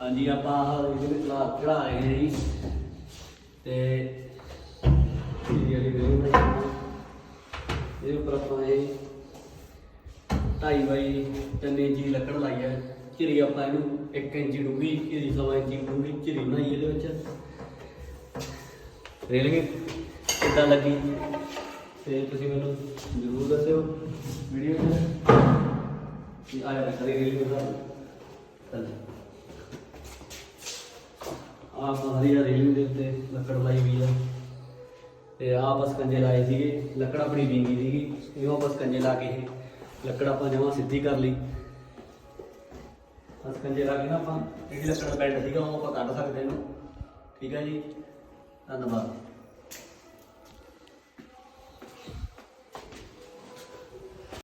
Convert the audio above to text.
ਹਾਂਜੀ, ਆਪਾਂ ਆਹ ਇਹਦੇ ਵਿੱਚ ਲਾ ਚੜਾ ਰਹੇ ਹਾਂ ਜੀ। ਤੇ ਇਹਦੀ ਵਾਲੀ ਵੀਡੀਓ ਬਣਾਈ ਇਹਦੇ ਉੱਪਰ ਆਪਾਂ ਇਹ ਢਾਈ ਬਾਈ ਤਿੰਨ ਇੰਚੀ ਲੱਕੜ ਲਾਈ ਹੈ। ਝਿਰੀ ਆਪਾਂ ਇਹਨੂੰ 1 ਇੰਚੀ ਡੂੰਘੀ ਝਿਰੀ ਸਵਾ ਇੰਚੀ ਡੂੰਘੀ ਝਿਰੀ ਬਣਾਈ ਇਹਦੇ ਵਿੱਚ। ਰੇਲਿੰਗ ਕਿੱਦਾਂ ਲੱਗੀ? ਤੇ ਤੁਸੀਂ ਮੈਨੂੰ ਜ਼ਰੂਰ ਦੱਸਿਓ। ਵੀਡੀਓ ਵਿੱਚ ਕਿ ਆਇਆ ਕਰੀ ਰੇਲਿੰਗ ਦਾ ਆਹ ਸਾਰੀ ਰੇਲਿੰਗ ਦੇ ਉੱਤੇ ਲੱਕੜ ਲਾਈ ਵੀ ਆ। ਤੇ ਆਹ ਬਸ ਕੰਜੇ ਲਾਏ ਸੀਗੇ, ਲੱਕੜ ਆਪਣੀ ਵਿੰਗੀ ਸੀਗੀ, ਇਹੋ ਬਸ ਕੰਜੇ ਲਾ ਕੇ ਇਹ ਲੱਕੜ ਆਪਾਂ ਜਮਾਂ ਸਿੱਧੀ ਕਰ ਲਈ। ਬਸ ਕੰਜੇ ਲਾ ਕੇ ਨਾ ਆਪਾਂ ਜਿਹੜੀ ਲੱਕੜ ਬੈਂਡ ਸੀਗਾ ਉਹ ਆਪਾਂ ਕੱਢ ਸਕਦੇ ਇਹਨੂੰ। ਠੀਕ ਹੈ ਜੀ? ਧੰਨਵਾਦ।